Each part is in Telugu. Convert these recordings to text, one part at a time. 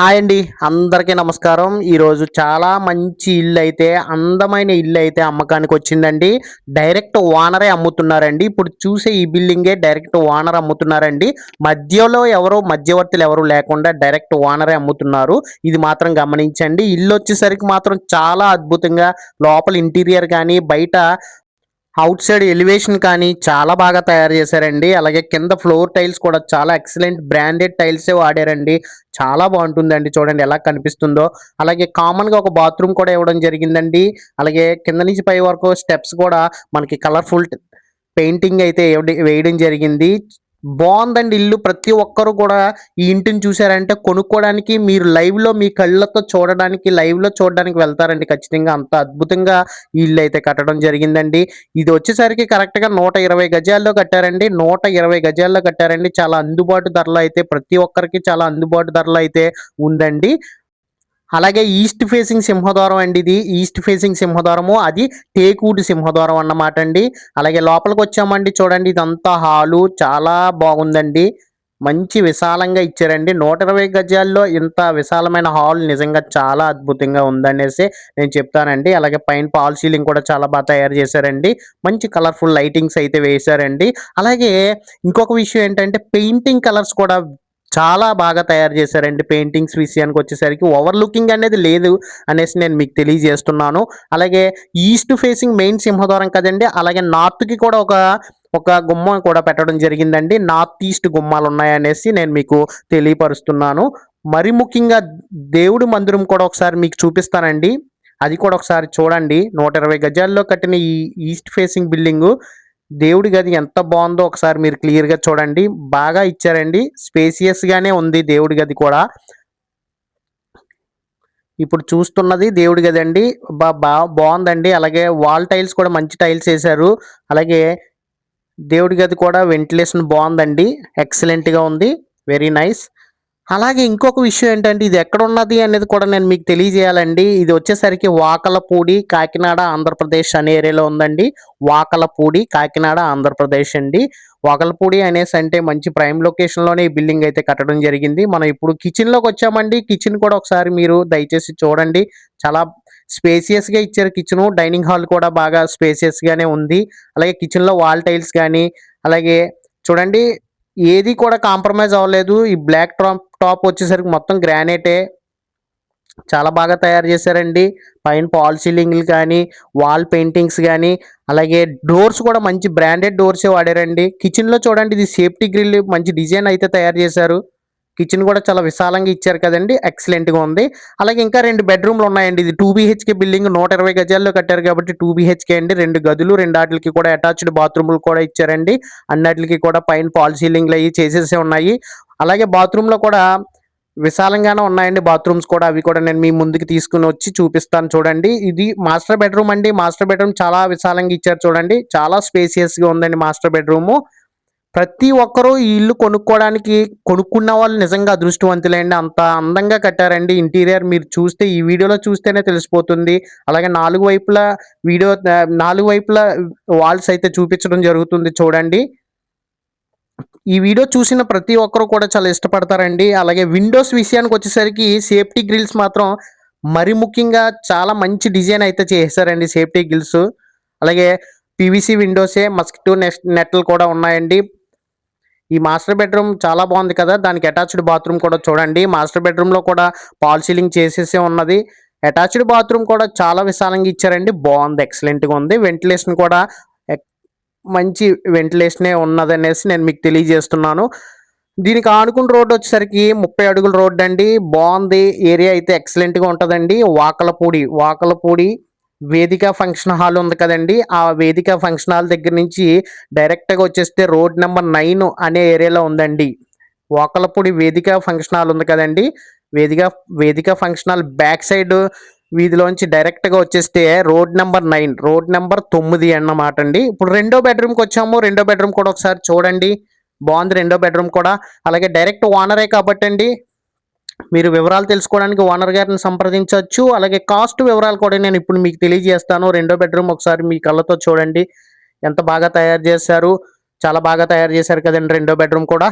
హాయ్ అండి అందరికీ నమస్కారం. ఈరోజు చాలా మంచి ఇల్లు అయితే అందమైన ఇల్లు అయితే అమ్మకానికి వచ్చిందండి. డైరెక్ట్ ఓనరే అమ్ముతున్నారండి. ఇప్పుడు చూసే ఈ బిల్డింగే డైరెక్ట్ ఓనర్ అమ్ముతున్నారండి. మధ్యలో ఎవరు మధ్యవర్తులు ఎవరు లేకుండా డైరెక్ట్ ఓనరే అమ్ముతున్నారు. ఇది మాత్రం గమనించండి. ఇల్లు వచ్చేసరికి మాత్రం చాలా అద్భుతంగా లోపల ఇంటీరియర్ కానీ బయట అవుట్ సైడ్ ఎలివేషన్ కానీ చాలా బాగా తయారు చేశారండి. అలాగే కింద ఫ్లోర్ టైల్స్ కూడా చాలా ఎక్సలెంట్ బ్రాండెడ్ టైల్సే వాడారండి. చాలా బాగుంటుందండి చూడండి ఎలా కనిపిస్తుందో. అలాగే కామన్గా ఒక బాత్రూమ్ కూడా ఇవ్వడం జరిగిందండి. అలాగే కింద నుంచి పై వరకు స్టెప్స్ కూడా మనకి కలర్ఫుల్ పెయింటింగ్ అయితే వేయడం- వేయడం జరిగింది. బాగుందండి ఇల్లు. ప్రతి ఒక్కరు కూడా ఈ ఇంటిని చూసారంటే కొనుక్కోవడానికి మీరు లైవ్లో మీ కళ్ళతో చూడడానికి లైవ్లో చూడడానికి వెళ్తారండి ఖచ్చితంగా. అంత అద్భుతంగా ఈ ఇల్లు అయితే కట్టడం జరిగిందండి. ఇది వచ్చేసరికి కరెక్ట్గా నూట ఇరవై గజాల్లో కట్టారండి. నూట ఇరవై గజాల్లో కట్టారండి. చాలా అందుబాటు ధరలో అయితే ప్రతి ఒక్కరికి చాలా అందుబాటు ధరలో అయితే ఉందండి. అలాగే ఈస్ట్ ఫేసింగ్ సింహద్వారం అండి ఇది. ఈస్ట్ ఫేసింగ్ సింహద్వారము అది టేకూటి సింహద్వారం అన్నమాట అండి. అలాగే లోపలికి వచ్చామండి చూడండి ఇదంతా హాలు చాలా బాగుందండి. మంచి విశాలంగా ఇచ్చారండి. నూట ఇరవై గజాల్లో ఇంత విశాలమైన హాల్ నిజంగా చాలా అద్భుతంగా ఉందనేసి నేను చెప్తానండి. అలాగే పైన పాల్ సీలింగ్ కూడా చాలా బాగా తయారు చేశారండి. మంచి కలర్ఫుల్ లైటింగ్స్ అయితే వేశారండి. అలాగే ఇంకొక విషయం ఏంటంటే పెయింటింగ్ కలర్స్ కూడా చాలా బాగా తయారు చేశారండి పెయింటింగ్స్ విషయానికి వచ్చేసరికి. ఓవర్ లుకింగ్ అనేది లేదు అనేసి నేను మీకు తెలియజేస్తున్నాను. అలాగే ఈస్ట్ ఫేసింగ్ మెయిన్ సింహద్వారం కదండి అలాగే నార్త్కి కూడా ఒక ఒక గుమ్మం కూడా పెట్టడం జరిగిందండి. నార్త్ ఈస్ట్ గుమ్మాలు ఉన్నాయనేసి నేను మీకు తెలియపరుస్తున్నాను. మరి ముఖ్యంగా దేవుడి మందిరం కూడా ఒకసారి మీకు చూపిస్తానండి. అది కూడా ఒకసారి చూడండి. నూట ఇరవై గజాల్లో కట్టిన ఈ ఈస్ట్ ఫేసింగ్ బిల్డింగు దేవుడి గది ఎంత బాగుందో ఒకసారి మీరు క్లియర్గా చూడండి. బాగా ఇచ్చారండి. స్పేసియస్గానే ఉంది దేవుడి గది కూడా. ఇప్పుడు చూస్తున్నది దేవుడి గది అండి. బా బా బాగుందండి. అలాగే వాల్ టైల్స్ కూడా మంచి టైల్స్ వేశారు. అలాగే దేవుడి గది కూడా వెంటిలేషన్ బాగుందండి. ఎక్సలెంట్గా ఉంది. వెరీ నైస్ అలాగే ఇంకొక విషయం ఏంటంటే ఇది ఎక్కడ ఉన్నది అనేది కూడా నేను మీకు తెలియజేయాలండి. ఇది వచ్చేసరికి వాకలపూడి కాకినాడ ఆంధ్రప్రదేశ్ అనే ఏరియాలో ఉందండి. వాకలపూడి కాకినాడ ఆంధ్రప్రదేశ్ అండి. వాకలపూడి అనేసి అంటే మంచి ప్రైమ్ లొకేషన్లోనే ఈ బిల్డింగ్ అయితే కట్టడం జరిగింది. మనం ఇప్పుడు కిచెన్లోకి వచ్చామండి. కిచెన్ కూడా ఒకసారి మీరు దయచేసి చూడండి. చాలా స్పేసియస్గా ఇచ్చారు కిచెను. డైనింగ్ హాల్ కూడా బాగా స్పేసియస్గానే ఉంది. అలాగే కిచెన్లో వాల్ టైల్స్ కానీ అలాగే చూడండి ఏది కూడా కాంప్రమైజ్ అవ్వలేదు. ఈ బ్లాక్ టాప్ టాప్ వచ్చేసరికి మొత్తం గ్రానైటే. చాలా బాగా తయారు చేశారండి. పైన పాల్ సీలింగ్లు కానీ వాల్ పెయింటింగ్స్ కానీ అలాగే డోర్స్ కూడా మంచి బ్రాండెడ్ డోర్సే వాడారండి. కిచెన్లో చూడండి ఇది సేఫ్టీ గ్రిల్ మంచి డిజైన్ అయితే తయారు చేశారు. కిచెన్ కూడా చాలా విశాలంగా ఇచ్చారు కదండి. ఎక్సలెంట్గా ఉంది. అలాగే ఇంకా రెండు బెడ్రూమ్లు ఉన్నాయండి. ఇది టూ బిహెచ్కే బిల్డింగ్ నూట ఇరవై గజాల్లో కట్టారు కాబట్టి టూ బిహెచ్కే అండి. రెండు గదులు రెండు ఆటలకి కూడా అటాచ్డ్ బాత్రూమ్లు కూడా ఇచ్చారండి. అన్నిటికి కూడా పైన పాల్ సీలింగ్లు అవి చేసేసే ఉన్నాయి. అలాగే బాత్రూంలో కూడా విశాలంగానే ఉన్నాయండి. బాత్రూమ్స్ కూడా అవి కూడా నేను మీ ముందుకు తీసుకుని వచ్చి చూపిస్తాను చూడండి. ఇది మాస్టర్ బెడ్రూమ్ అండి. మాస్టర్ బెడ్రూమ్ చాలా విశాలంగా ఇచ్చారు చూడండి. చాలా స్పేసియస్గా ఉందండి మాస్టర్ బెడ్రూమ్ ప్రతి ఒక్కరూ ఈ ఇల్లు కొనుక్కోవడానికి కొనుక్కున్న వాళ్ళు నిజంగా అదృష్టవంతులండి. అంత అందంగా కట్టారండి. ఇంటీరియర్ మీరు చూస్తే ఈ వీడియోలో చూస్తేనే తెలిసిపోతుంది. అలాగే నాలుగు వైపులా వీడియో నాలుగు వైపులా వాల్స్ అయితే చూపించడం జరుగుతుంది చూడండి. ఈ వీడియో చూసిన ప్రతి ఒక్కరు కూడా చాలా ఇష్టపడతారండి. అలాగే విండోస్ విషయానికి వచ్చేసరికి సేఫ్టీ గ్రిల్స్ మాత్రం మరి ముఖ్యంగా చాలా మంచి డిజైన్ అయితే చేశారండి సేఫ్టీ గ్రిల్స్. అలాగే పీవీసీ విండోసే మస్కిటో నెట్ నెట్లు కూడా ఉన్నాయండి. ఈ మాస్టర్ బెడ్రూమ్ చాలా బాగుంది కదా. దానికి అటాచ్డ్ బాత్రూమ్ కూడా చూడండి. మాస్టర్ బెడ్రూమ్లో కూడా పాల్ సీలింగ్ చేసేసే ఉన్నది. అటాచ్డ్ బాత్రూమ్ కూడా చాలా విశాలంగా ఇచ్చారండి. బాగుంది. ఎక్సలెంట్గా ఉంది. వెంటిలేషన్ కూడా మంచి వెంటిలేషనే ఉన్నదనేసి నేను మీకు తెలియజేస్తున్నాను. దీనికి ఆనుకున్న రోడ్డు వచ్చేసరికి ముప్పై అడుగుల రోడ్డు అండి బాగుంది. ఏరియా అయితే ఎక్సలెంట్గా ఉంటుందండి. వాకలపూడి వాకలపూడి వేదిక ఫంక్షన్ హాల్ ఉంది కదండి. ఆ వేదిక ఫంక్షన్ హాల్ దగ్గర నుంచి డైరెక్ట్గా వచ్చేస్తే రోడ్ నెంబర్ నైన్ అనే ఏరియాలో ఉందండి. వాకలపూడి వేదిక ఫంక్షన్ హాల్ ఉంది కదండి. Vedika Vedika function hall back side వీధిలోంచి డైరెక్ట్గా వచ్చేస్తే road number nine road number తొమ్మిది అన్నమాట అండి. ఇప్పుడు రెండో బెడ్రూమ్కి వచ్చాము. రెండో బెడ్రూమ్ కూడా ఒకసారి చూడండి. బాగుంది రెండో బెడ్రూమ్ కూడా. అలాగే డైరెక్ట్ ఓనరే కాబట్టి అండి మీరు వివరాలు తెలుసుకోవడానికి ఓనర్ గారిని సంప్రదించవచ్చు. అలాగే కాస్ట్ వివరాలు కూడా నేను ఇప్పుడు మీకు తెలియజేస్తాను. రెండో బెడ్రూమ్ ఒకసారి మీ కళ్ళతో చూడండి. ఎంత బాగా తయారు చేశారు. చాలా బాగా తయారు చేశారు కదండి రెండో బెడ్రూమ్ కూడా.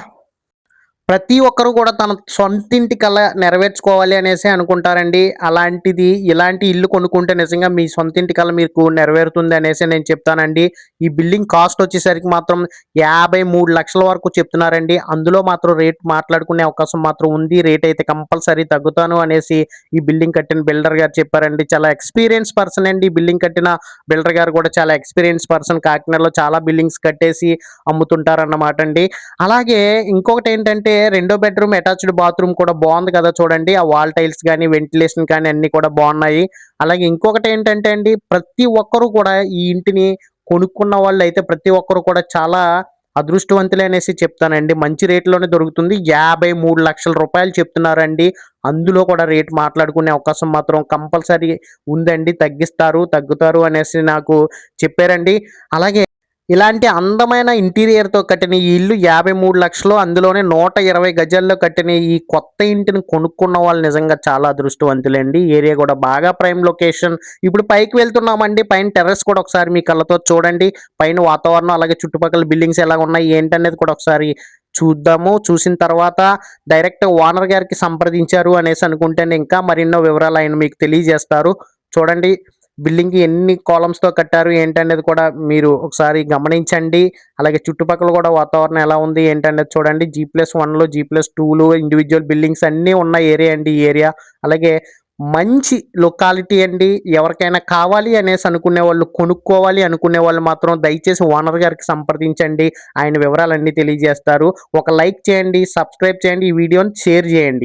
ప్రతి ఒక్కరు కూడా తన సొంతింటి కళ నెరవేర్చుకోవాలి అనేసి అనుకుంటారండి. అలాంటిది ఇలాంటి ఇల్లు కొనుక్కుంటే నిజంగా మీ సొంతింటి కళ మీకు నెరవేరుతుంది అనేసి నేను చెప్తానండి. ఈ బిల్డింగ్ కాస్ట్ వచ్చేసరికి మాత్రం యాభై మూడు లక్షల వరకు చెప్తున్నారండి. అందులో మాత్రం రేట్ మాట్లాడుకునే అవకాశం మాత్రం ఉంది. రేట్ అయితే కంపల్సరీ తగ్గుతాను అనేసి ఈ బిల్డింగ్ కట్టిన బిల్డర్ గారు చెప్పారండి. చాలా ఎక్స్పీరియన్స్ పర్సన్ అండి ఈ బిల్డింగ్ కట్టిన బిల్డర్ గారు కూడా చాలా ఎక్స్పీరియన్స్ పర్సన్. కాకినాడలో చాలా బిల్డింగ్స్ కట్టేసి అమ్ముతుంటారన్నమాట అండి. అలాగే ఇంకొకటి ఏంటంటే రెండో బెడ్రూమ్ అటాచ్డ్ బాత్రూమ్ కూడా బాగుంది కదా చూడండి. ఆ వాల్ టైల్స్ కానీ వెంటిలేషన్ కానీ అన్ని కూడా బాగున్నాయి. అలాగే ఇంకొకటి ఏంటంటే అండి ప్రతి ఒక్కరు కూడా ఈ ఇంటిని కొనుక్కున్న వాళ్ళు అయితే ప్రతి ఒక్కరు కూడా చాలా అదృష్టవంతులే అనేసి చెప్తానండి. మంచి రేట్లోనే దొరుకుతుంది. యాభై మూడు లక్షల రూపాయలు చెప్తున్నారండి. అందులో కూడా రేట్ మాట్లాడుకునే అవకాశం మాత్రం కంపల్సరీ ఉందండి. తగ్గిస్తారు తగ్గుతారు అనేసి నాకు చెప్పారండి. అలాగే ఇలాంటి అందమైన ఇంటీరియర్తో కట్టిన ఈ ఇల్లు యాభై మూడు లక్షలు అందులోనే నూట ఇరవై గజాల్లో కట్టిన ఈ కొత్త ఇంటిని కొనుక్కున్న వాళ్ళు నిజంగా చాలా అదృష్టవంతులండి. ఏరియా కూడా బాగా ప్రైమ్ లొకేషన్. ఇప్పుడు పైకి వెళ్తున్నామండి పైన టెర్రస్ కూడా ఒకసారి మీ కళ్ళతో చూడండి. పైన వాతావరణం అలాగే చుట్టుపక్కల బిల్డింగ్స్ ఎలా ఉన్నాయి ఏంటనేది కూడా ఒకసారి చూద్దాము. చూసిన తర్వాత డైరెక్ట్ ఓనర్ గారికి సంప్రదించారు అనేసి అనుకుంటే ఇంకా మరెన్నో వివరాలు ఆయన మీకు తెలియజేస్తారు. చూడండి. బిల్డింగ్ ఎన్ని కాలమ్స్తో కట్టారు ఏంటనేది కూడా మీరు ఒకసారి గమనించండి. అలాగే చుట్టుపక్కల కూడా వాతావరణం ఎలా ఉంది ఏంటనేది చూడండి. జీ ప్లస్ వన్లో జీ ప్లస్ టూలు ఇండివిజువల్ బిల్డింగ్స్ అన్నీ ఉన్న ఏరియా అండి ఈ ఏరియా అలాగే మంచి లొకాలిటీ అండి. ఎవరికైనా కావాలి అనేసి అనుకునే వాళ్ళు కొనుక్కోవాలి అనుకునే వాళ్ళు మాత్రం దయచేసి ఓనర్ గారికి సంప్రదించండి. ఆయన వివరాలన్నీ తెలియజేస్తారు. ఒక లైక్ చేయండి సబ్స్క్రైబ్ చేయండి. ఈ వీడియోని షేర్ చేయండి.